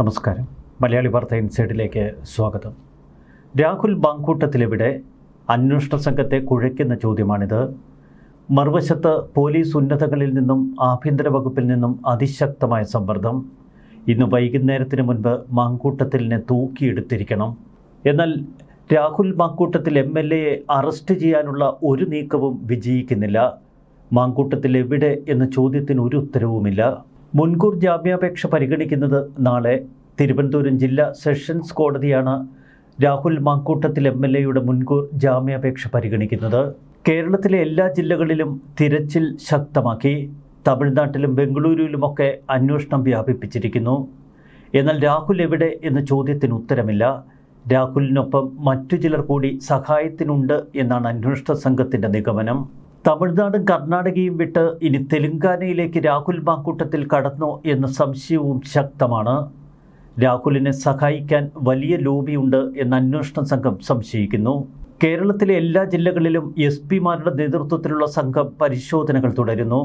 നമസ്കാരം. മലയാളി വാർത്ത ഇൻസൈഡിലേക്ക് സ്വാഗതം. രാഹുൽ ബാങ്കൂട്ടത്തിലെവിടെ അന്വേഷണ സംഘത്തെ കുഴയ്ക്കുന്ന ചോദ്യമാണിത്. മറുവശത്ത് പോലീസ് ഉന്നതകളിൽ നിന്നും ആഭ്യന്തര വകുപ്പിൽ നിന്നും അതിശക്തമായ സമ്മർദ്ദം. ഇന്ന് വൈകുന്നേരത്തിന് മുൻപ് മാങ്കൂട്ടത്തിലിനെ തൂക്കിയെടുത്തിരിക്കണം. എന്നാൽ രാഹുൽ മാങ്കൂട്ടത്തിൽ എം എൽ എയെ അറസ്റ്റ് ചെയ്യാനുള്ള ഒരു നീക്കവും വിജയിക്കുന്നില്ല. മാങ്കൂട്ടത്തിൽ എവിടെ എന്ന ചോദ്യത്തിന് ഒരു ഉത്തരവുമില്ല. മുൻകൂർ ജാമ്യാപേക്ഷ പരിഗണിക്കുന്നത് നാളെ തിരുവനന്തപുരം ജില്ലാ സെഷൻസ് കോടതിയാണ്. രാഹുൽ മാങ്കൂട്ടത്തിൽ എം എൽ എയുടെ മുൻകൂർ ജാമ്യാപേക്ഷ പരിഗണിക്കുന്നത്. കേരളത്തിലെ എല്ലാ ജില്ലകളിലും തിരച്ചിൽ ശക്തമാക്കി. തമിഴ്നാട്ടിലും ബംഗളൂരുവിലുമൊക്കെ അന്വേഷണം വ്യാപിപ്പിച്ചിരിക്കുന്നു. എന്നാൽ രാഹുൽ എവിടെ എന്ന ചോദ്യത്തിന് ഉത്തരമില്ല. രാഹുലിനൊപ്പം മറ്റു ചിലർ കൂടി സഹായത്തിനുണ്ട് എന്നാണ് അന്വേഷണ സംഘത്തിന്റെ നിഗമനം. തമിഴ്നാടും കർണാടകയും വിട്ട് ഇനി തെലുങ്കാനയിലേക്ക് രാഹുൽ മാക്കൂട്ടത്തിൽ കടന്നോ എന്ന സംശയവും ശക്തമാണ്. രാഹുലിനെ സഹായിക്കാൻ വലിയ ലോബിയുണ്ട് എന്ന അന്വേഷണ സംഘം സംശയിക്കുന്നു. കേരളത്തിലെ എല്ലാ ജില്ലകളിലും എസ് പിമാരുടെ നേതൃത്വത്തിലുള്ള സംഘം പരിശോധനകൾ തുടരുന്നു.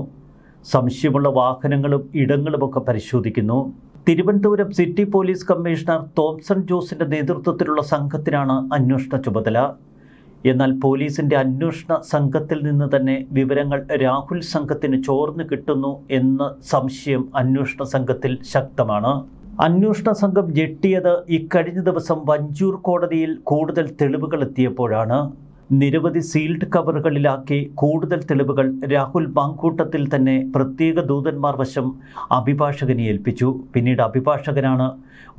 സംശയമുള്ള വാഹനങ്ങളും ഇടങ്ങളുമൊക്കെ പരിശോധിക്കുന്നു. Thiruvananthapuram city police commissioner Thomson ജോസിന്റെ നേതൃത്വത്തിലുള്ള സംഘത്തിനാണ് അന്വേഷണ ചുമതല. എന്നാൽ പോലീസിന്റെ അന്വേഷണ സംഘത്തിൽ നിന്ന് തന്നെ വിവരങ്ങൾ രാഹുൽ സംഘത്തിന് ചോർന്നു കിട്ടുന്നു എന്ന സംശയം അന്വേഷണ സംഘത്തിൽ ശക്തമാണ്. അന്വേഷണ സംഘം ഞെട്ടിയത് ഇക്കഴിഞ്ഞ ദിവസം വഞ്ചൂർ കോടതിയിൽ കൂടുതൽ തെളിവുകൾ എത്തിയപ്പോഴാണ്. നിരവധി സീൽഡ് കവറുകളിലാക്കി കൂടുതൽ തെളിവുകൾ രാഹുൽ ബാങ്കൂട്ടത്തിൽ തന്നെ പ്രത്യേക ദൂതന്മാർ വശം അഭിഭാഷകനെ ഏൽപ്പിച്ചു. പിന്നീട് അഭിഭാഷകനാണ്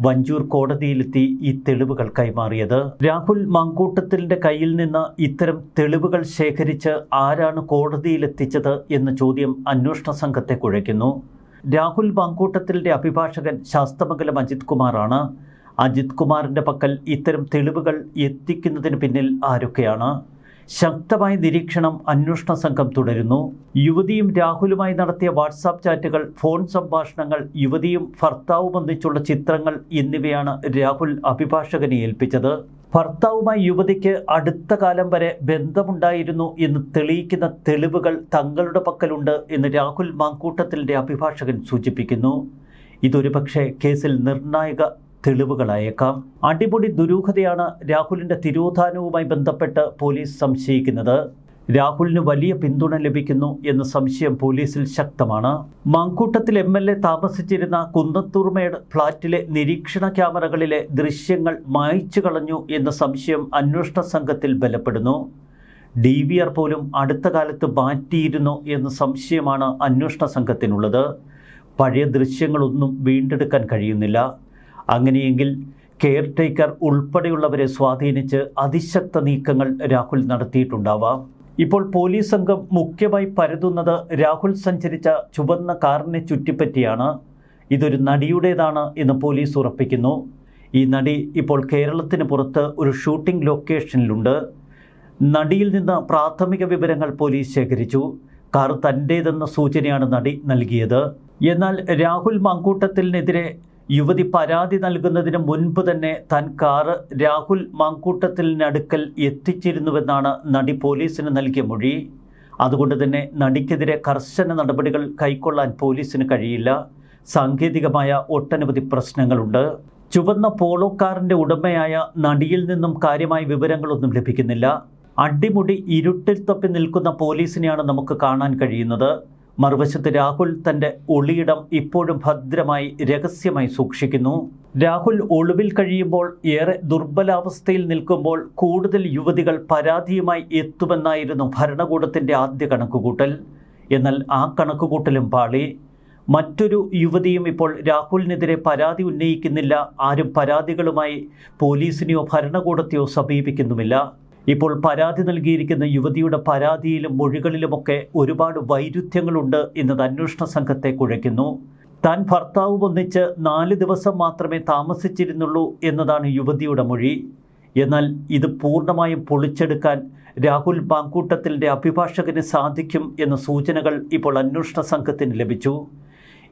വഞ്ചൂർ കോടതിയിലെത്തി ഈ തെളിവുകൾ കൈമാറിയത്. രാഹുൽ മാങ്കൂട്ടത്തിന്റെ കയ്യിൽ നിന്ന് ഇത്തരം തെളിവുകൾ ശേഖരിച്ച് ആരാണ് കോടതിയിലെത്തിച്ചത് എന്ന ചോദ്യം അന്വേഷണ സംഘത്തെ കുഴയ്ക്കുന്നു. രാഹുൽ മാങ്കൂട്ടത്തിന്റെ അഭിഭാഷകൻ ശാസ്തമംഗലം അജിത് കുമാറാണ്. അജിത് കുമാറിന്റെ പക്കൽ ഇത്തരം തെളിവുകൾ എത്തിക്കുന്നതിന് പിന്നിൽ ആരൊക്കെയാണ്? ശക്തമായ നിരീക്ഷണം അന്വേഷണ സംഘം തുടരുന്നു. യുവതിയും രാഹുലുമായി നടത്തിയ വാട്സാപ്പ് ചാറ്റുകൾ ഫോൺ സംഭാഷണങ്ങൾ യുവതിയും ഭർത്താവും ഒന്നിച്ചുള്ള ചിത്രങ്ങൾ എന്നിവയാണ് രാഹുൽ അഭിഭാഷകനെ ഏൽപ്പിച്ചത്. ഭർത്താവുമായി യുവതിക്ക് അടുത്ത കാലം വരെ ബന്ധമുണ്ടായിരുന്നു എന്ന് തെളിയിക്കുന്ന തെളിവുകൾ തങ്ങളുടെ പക്കലുണ്ട് എന്ന് രാഹുൽ മാങ്കൂട്ടത്തിന്റെ അഭിഭാഷകൻ സൂചിപ്പിക്കുന്നു. ഇതൊരു പക്ഷേ കേസിൽ നിർണായക തെളിവുകളായേക്കാം. അടിപൊളി ദുരൂഹതയാണ് രാഹുലിന്റെ തിരോധാനവുമായി ബന്ധപ്പെട്ട് പോലീസ് സംശയിക്കുന്നത്. രാഹുലിന് വലിയ പിന്തുണ ലഭിക്കുന്നു എന്ന സംശയം പോലീസിൽ ശക്തമാണ്. മാങ്കൂട്ടത്തിൽ എം എൽ എ താമസിച്ചിരുന്ന കുന്നത്തൂർമേട് ഫ്ളാറ്റിലെ നിരീക്ഷണ ക്യാമറകളിലെ ദൃശ്യങ്ങൾ മായ്ച്ചു കളഞ്ഞു എന്ന സംശയം അന്വേഷണ സംഘത്തിൽ ബലപ്പെടുന്നു. ഡി വി ആർ പോലും അടുത്ത കാലത്ത് മാറ്റിയിരുന്നു എന്ന സംശയമാണ് അന്വേഷണ സംഘത്തിനുള്ളത്. പഴയ ദൃശ്യങ്ങളൊന്നും വീണ്ടെടുക്കാൻ കഴിയുന്നില്ല. അങ്ങനെയെങ്കിൽ കെയർ ടേക്കർ ഉൾപ്പെടെയുള്ളവരെ സ്വാധീനിച്ച് അതിശക്ത നീക്കങ്ങൾ രാഹുൽ നടത്തിയിട്ടുണ്ടാവാം. ഇപ്പോൾ പോലീസ് സംഘം മുഖ്യമായി പരതുന്നത് രാഹുൽ സഞ്ചരിച്ച ചുവന്ന കാറിനെ ചുറ്റിപ്പറ്റിയാണ്. ഇതൊരു നടിയുടേതാണ് എന്ന് പോലീസ് ഉറപ്പിക്കുന്നു. ഈ നടി ഇപ്പോൾ കേരളത്തിന് പുറത്ത് ഒരു ഷൂട്ടിംഗ് ലൊക്കേഷനിലുണ്ട്. നടിയിൽ നിന്ന് പ്രാഥമിക വിവരങ്ങൾ പോലീസ് ശേഖരിച്ചു. കാർ തന്റേതെന്ന സൂചനയാണ് നടി നൽകിയത്. എന്നാൽ രാഹുൽ മാങ്കൂട്ടത്തിനെതിരെ യുവതി പരാതി നൽകുന്നതിന് മുൻപ് തന്നെ താൻ കാറ് രാഹുൽ മാങ്കൂട്ടത്തിനടുക്കൽ എത്തിച്ചിരുന്നുവെന്നാണ് നടി പോലീസിന് നൽകിയ മൊഴി. അതുകൊണ്ട് തന്നെ നടിക്കെതിരെ കർശന നടപടികൾ കൈക്കൊള്ളാൻ പോലീസിന് കഴിയില്ല. സാങ്കേതികമായ ഒട്ടനവധി പ്രശ്നങ്ങളുണ്ട്. ചുവന്ന പോളോ കാറിന്റെ ഉടമയായ നടിയിൽ നിന്നും കാര്യമായ വിവരങ്ങളൊന്നും ലഭിക്കുന്നില്ല. അടിമുടി ഇരുട്ടിൽ തപ്പി നിൽക്കുന്ന പോലീസിനെയാണ് നമുക്ക് കാണാൻ കഴിയുന്നത്. മറുവശത്ത് രാഹുൽ തന്റെ ഒളിയിടം ഇപ്പോഴും ഭദ്രമായി രഹസ്യമായി സൂക്ഷിക്കുന്നു. രാഹുൽ ഒളിവിൽ കഴിയുമ്പോൾ ഏറെ ദുർബലാവസ്ഥയിൽ നിൽക്കുമ്പോൾ കൂടുതൽ യുവതികൾ പരാതിയുമായി എത്തുമെന്നായിരുന്നു ഭരണകൂടത്തിന്റെ ആദ്യ കണക്കുകൂട്ടൽ. എന്നാൽ ആ കണക്കുകൂട്ടലും പാളി. മറ്റൊരു യുവതിയും ഇപ്പോൾ രാഹുലിനെതിരെ പരാതി ഉന്നയിക്കുന്നില്ല. ആരും പരാതികളുമായി പോലീസിനെയോ ഭരണകൂടത്തെയോ സമീപിക്കുന്നുമില്ല. ഇപ്പോൾ പരാതി നൽകിയിരിക്കുന്ന യുവതിയുടെ പരാതിയിലും മൊഴികളിലുമൊക്കെ ഒരുപാട് വൈരുദ്ധ്യങ്ങളുണ്ട് എന്നത് അന്വേഷണ സംഘത്തെ കുഴയ്ക്കുന്നു. താൻ ഭർത്താവ് ഒന്നിച്ച് നാല് ദിവസം മാത്രമേ താമസിച്ചിരുന്നുള്ളൂ എന്നതാണ് യുവതിയുടെ മൊഴി. എന്നാൽ ഇത് പൂർണമായും പൊളിച്ചെടുക്കാൻ രാഹുൽ ബാങ്കൂട്ടത്തിന്റെ അഭിഭാഷകന് സാധിക്കും എന്ന സൂചനകൾ ഇപ്പോൾ അന്വേഷണ സംഘത്തിന് ലഭിച്ചു.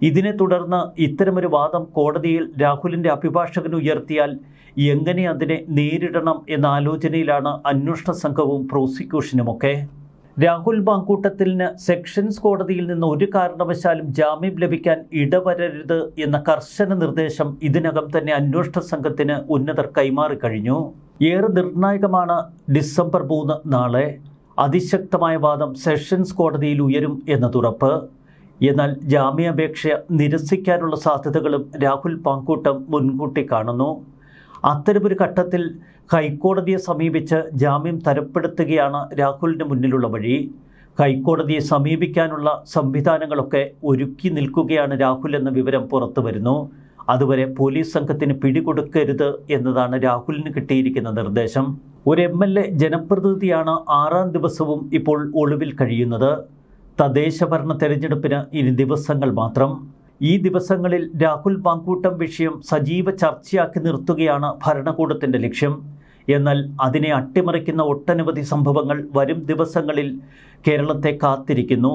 ഇതിനെ തുടർന്ന് ഇത്തരമൊരു വാദം കോടതിയിൽ രാഹുലിന്റെ അഭിഭാഷകൻ ഉയർത്തിയാൽ എങ്ങനെ അതിനെ നേരിടണം എന്ന ആലോചനയിലാണ് അന്വേഷണ സംഘവും പ്രോസിക്യൂഷനുമൊക്കെ. രാഹുൽ ബാങ്കൂട്ടത്തിന് സെക്ഷൻസ് കോടതിയിൽ നിന്ന് ഒരു കാരണവശാലും ജാമ്യം ലഭിക്കാൻ ഇടവരരുത് എന്ന കർശന നിർദ്ദേശം ഇതിനകം തന്നെ അന്വേഷണ സംഘത്തിന് ഉന്നതർ കൈമാറിക്കഴിഞ്ഞു ഏറെ നിർണായകമാണ് ഡിസംബർ മൂന്ന് നാളെ. അതിശക്തമായ വാദം സെഷൻസ് കോടതിയിൽ ഉയരും എന്നതുറപ്പ് എന്നാൽ ജാമ്യാപേക്ഷ നിരസിക്കാനുള്ള സാധ്യതകളും രാഹുൽ പാങ്കൂട്ടം മുൻകൂട്ടി കാണുന്നു. അത്തരമൊരു ഘട്ടത്തിൽ ഹൈക്കോടതിയെ സമീപിച്ച് ജാമ്യം തരപ്പെടുത്തുകയാണ് രാഹുലിന് മുന്നിലുള്ള വഴി. ഹൈക്കോടതിയെ സമീപിക്കാനുള്ള സംവിധാനങ്ങളൊക്കെ ഒരുക്കി നിൽക്കുകയാണ് രാഹുൽ എന്ന വിവരം പുറത്തു വരുന്നു. അതുവരെ പോലീസ് സംഘത്തിന് പിടികൊടുക്കരുത് എന്നതാണ് രാഹുലിന് കിട്ടിയിരിക്കുന്ന നിർദ്ദേശം. ഒരു എം എൽ എ ജനപ്രതിനിധിയാണ് ആറാം ദിവസവും ഇപ്പോൾ ഒളിവിൽ കഴിയുന്നത്. തദ്ദേശഭരണ തെരഞ്ഞെടുപ്പിന് ഇനി ദിവസങ്ങൾ മാത്രം. ഈ ദിവസങ്ങളിൽ രാഹുൽ പാങ്കൂട്ടം വിഷയം സജീവ ചർച്ചയാക്കി നിർത്തുകയാണ് ഭരണകൂടത്തിന്റെ ലക്ഷ്യം. എന്നാൽ അതിനെ അട്ടിമറിക്കുന്ന ഒട്ടനവധി സംഭവങ്ങൾ വരും ദിവസങ്ങളിൽ കേരളത്തെ കാത്തിരിക്കുന്നു.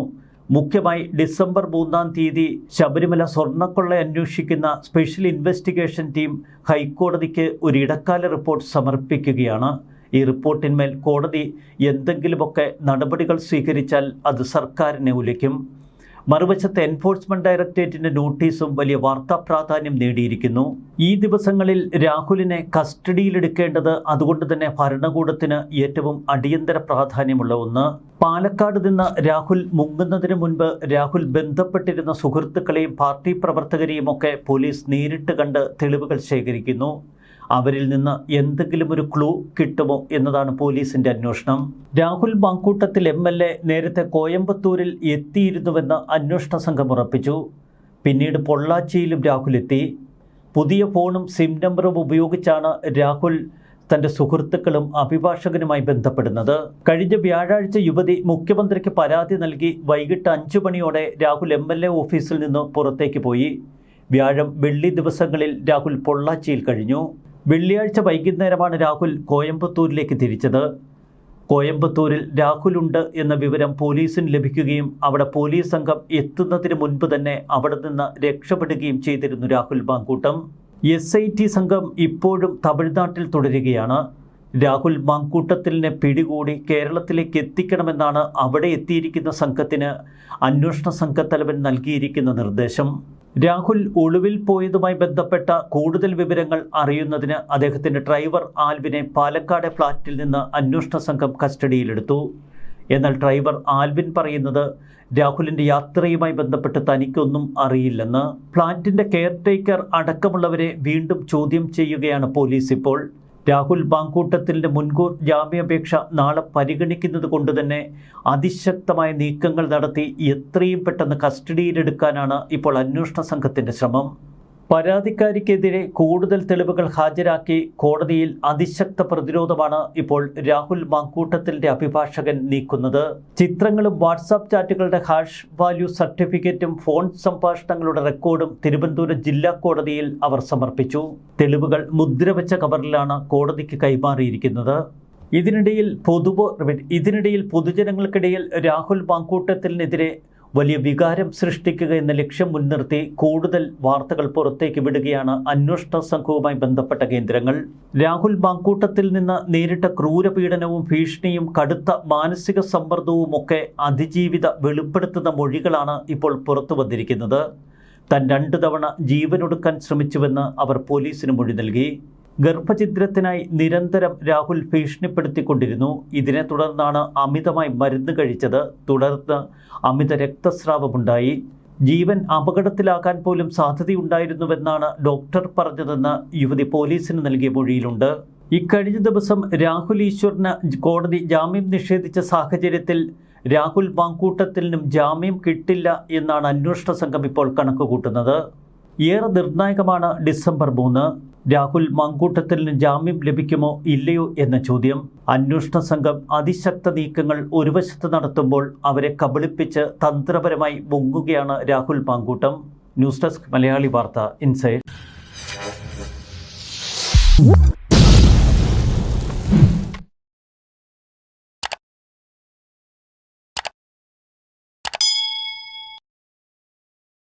മുഖ്യമായി ഡിസംബർ മൂന്നാം തീയതി ശബരിമല സ്വർണക്കൊള്ള അന്വേഷിക്കുന്ന സ്പെഷ്യൽ ഇൻവെസ്റ്റിഗേഷൻ ടീം ഹൈക്കോടതിക്ക് ഒരു ഇടക്കാല റിപ്പോർട്ട് സമർപ്പിക്കുകയാണ്. ഈ റിപ്പോർട്ടിന്മേൽ കോടതി എന്തെങ്കിലുമൊക്കെ നടപടികൾ സ്വീകരിച്ചാൽ അത് സർക്കാരിനെ ഉലയ്ക്കും. മറുവശത്ത് എൻഫോഴ്സ്മെന്റ് ഡയറക്ടറേറ്റിന്റെ നോട്ടീസും വലിയ വാർത്താ പ്രാധാന്യം നേടിയിരിക്കുന്നു. ഈ ദിവസങ്ങളിൽ രാഹുലിനെ കസ്റ്റഡിയിലെടുക്കേണ്ടത് അതുകൊണ്ട് തന്നെ ഭരണകൂടത്തിന് ഏറ്റവും അടിയന്തര പ്രാധാന്യമുള്ള ഒന്ന്. പാലക്കാട് നിന്ന് രാഹുൽ മുങ്ങുന്നതിന് മുൻപ് രാഹുൽ ബന്ധപ്പെട്ടിരുന്ന സുഹൃത്തുക്കളെയും പാർട്ടി പ്രവർത്തകരെയും ഒക്കെ പോലീസ് നേരിട്ട് കണ്ട് തെളിവുകൾ ശേഖരിക്കുന്നു. അവരിൽ നിന്ന് എന്തെങ്കിലും ഒരു ക്ലൂ കിട്ടുമോ എന്നതാണ് പോലീസിന്റെ അന്വേഷണം. Rahul Mankoottathil M L A നേരത്തെ കോയമ്പത്തൂരിൽ എത്തിയിരുന്നുവെന്ന് അന്വേഷണ സംഘം ഉറപ്പിച്ചു. പിന്നീട് പൊള്ളാച്ചിയിലും രാഹുൽ എത്തി. പുതിയ ഫോണും സിം നമ്പറും ഉപയോഗിച്ചാണ് രാഹുൽ തന്റെ സുഹൃത്തുക്കളും അഭിഭാഷകനുമായി ബന്ധപ്പെടുന്നത്. കഴിഞ്ഞ വ്യാഴാഴ്ച യുവതി മുഖ്യമന്ത്രിക്ക് പരാതി നൽകി വൈകിട്ട് അഞ്ചു മണിയോടെ രാഹുൽ എം എൽ എ ഓഫീസിൽ നിന്ന് പുറത്തേക്ക് പോയി. വ്യാഴം വെള്ളി ദിവസങ്ങളിൽ രാഹുൽ പൊള്ളാച്ചിയിൽ കഴിഞ്ഞു. വെള്ളിയാഴ്ച വൈകുന്നേരമാണ് രാഹുൽ കോയമ്പത്തൂരിലേക്ക് തിരിച്ചത്. കോയമ്പത്തൂരിൽ രാഹുലുണ്ട് എന്ന വിവരം പോലീസിന് ലഭിക്കുകയും അവിടെ പോലീസ് സംഘം എത്തുന്നതിന് മുൻപ് തന്നെ അവിടെ നിന്ന് രക്ഷപ്പെടുകയും ചെയ്തിരുന്നു Rahul Mankoottam. S I T സംഘം ഇപ്പോഴും തമിഴ്നാട്ടിൽ തുടരുകയാണ്. രാഹുൽ മാങ്കൂട്ടത്തിലിനെ പിടികൂടി കേരളത്തിലേക്ക് എത്തിക്കണമെന്നാണ് അവിടെ എത്തിയിരിക്കുന്ന സംഘത്തിന് അന്വേഷണ സംഘത്തലവൻ നൽകിയിരിക്കുന്ന നിർദ്ദേശം. രാഹുൽ ഒളിവിൽ പോയതുമായി ബന്ധപ്പെട്ട കൂടുതൽ വിവരങ്ങൾ അറിയുന്നതിന് അദ്ദേഹത്തിന്റെ ഡ്രൈവർ ആൽവിനെ പാലക്കാട് ഫ്ളാറ്റിൽ നിന്ന് അന്വേഷണ സംഘം കസ്റ്റഡിയിലെടുത്തു. എന്നാൽ ഡ്രൈവർ ആൽവിൻ പറയുന്നത് രാഹുലിന്റെ യാത്രയുമായി ബന്ധപ്പെട്ട് തനിക്കൊന്നും അറിയില്ലെന്ന്. ഫ്ളാറ്റിന്റെ കെയർടേക്കർ അടക്കമുള്ളവരെ വീണ്ടും ചോദ്യം ചെയ്യുകയാണ് പോലീസ് ഇപ്പോൾ. രാഹുൽ ബാങ്കൂട്ടത്തിന്റെ മുൻകൂർ ജാമ്യാപേക്ഷ നാളെ പരിഗണിക്കുന്നത് കൊണ്ട് തന്നെ അതിശക്തമായ നീക്കങ്ങൾ നടത്തി എത്രയും പെട്ടെന്ന് കസ്റ്റഡിയിലെടുക്കാനാണ് ഇപ്പോൾ അന്വേഷണ സംഘത്തിന്റെ ശ്രമം. പരാതിക്കാരിക്കെതിരെ കൂടുതൽ തെളിവുകൾ ഹാജരാക്കി കോടതിയിൽ അതിശക്ത പ്രതിരോധമാണ് ഇപ്പോൾ രാഹുൽ മാങ്കൂട്ടത്തിന്റെ അഭിഭാഷകൻ നീക്കുന്നത്. ചിത്രങ്ങളും വാട്സാപ്പ് ചാറ്റുകളുടെ ഹാഷ് വാല്യൂ സർട്ടിഫിക്കറ്റും ഫോൺ സംഭാഷണങ്ങളുടെ റെക്കോർഡും തിരുവനന്തപുരം ജില്ലാ കോടതിയിൽ അവർ സമർപ്പിച്ചു. തെളിവുകൾ മുദ്രവെച്ച കവറിലാണ് കോടതിക്ക് കൈമാറിയിരിക്കുന്നത്. ഇതിനിടയിൽ പൊതുവോ ഇതിനിടയിൽ പൊതുജനങ്ങൾക്കിടയിൽ രാഹുൽ മാങ്കൂട്ടത്തിനെതിരെ വലിയ വികാരം സൃഷ്ടിക്കുക എന്ന ലക്ഷ്യം മുൻനിർത്തി കൂടുതൽ വാർത്തകൾ പുറത്തേക്ക് വിടുകയാണ് അന്വേഷണ സംഘവുമായി ബന്ധപ്പെട്ട കേന്ദ്രങ്ങൾ. രാഹുൽ മാങ്കൂട്ടത്തിൽ നിന്ന് നേരിട്ട ക്രൂരപീഡനവും ഭീഷണിയും കടുത്ത മാനസിക സമ്മർദ്ദവും ഒക്കെ അതിജീവിത വെളിപ്പെടുത്തുന്ന മൊഴികളാണ് ഇപ്പോൾ പുറത്തു വന്നിരിക്കുന്നത്. താൻ രണ്ടു തവണ ജീവനൊടുക്കാൻ ശ്രമിച്ചുവെന്ന് അവർ പോലീസിന് മൊഴി നൽകി. ഗർഭഛിദ്രത്തിനായി നിരന്തരം രാഹുൽ ഭീഷണിപ്പെടുത്തിക്കൊണ്ടിരുന്നു. ഇതിനെ തുടർന്നാണ് അമിതമായി മരുന്ന് കഴിച്ചത്. തുടർന്ന് അമിത രക്തസ്രാവമുണ്ടായി. ജീവൻ അപകടത്തിലാക്കാൻ പോലും സാധ്യതയുണ്ടായിരുന്നുവെന്നാണ് ഡോക്ടർ പറഞ്ഞതെന്ന് യുവതി പോലീസിന് നൽകിയ മൊഴിയിലുണ്ട്. ഇക്കഴിഞ്ഞ ദിവസം രാഹുൽ ഈശ്വറിന് കോടതി ജാമ്യം നിഷേധിച്ച സാഹചര്യത്തിൽ രാഹുൽ മാങ്കൂട്ടത്തിനും ജാമ്യം കിട്ടില്ല എന്നാണ് അന്വേഷണ സംഘം ഇപ്പോൾ കണക്കുകൂട്ടുന്നത്. ഏറെ നിർണായകമാണ് ഡിസംബർ മൂന്ന്. രാഹുൽ മങ്കൂട്ടത്തിന് ജാമ്യം ലഭിക്കുമോ ഇല്ലയോ എന്ന ചോദ്യം. അന്വേഷണ സംഘം അതിശക്ത നീക്കങ്ങൾ ഒരു വശത്ത് നടത്തുമ്പോൾ അവരെ കബളിപ്പിച്ച് തന്ത്രപരമായി മുങ്ങുകയാണ് Rahul Mankoottam. News desk Malayali Vartha inside.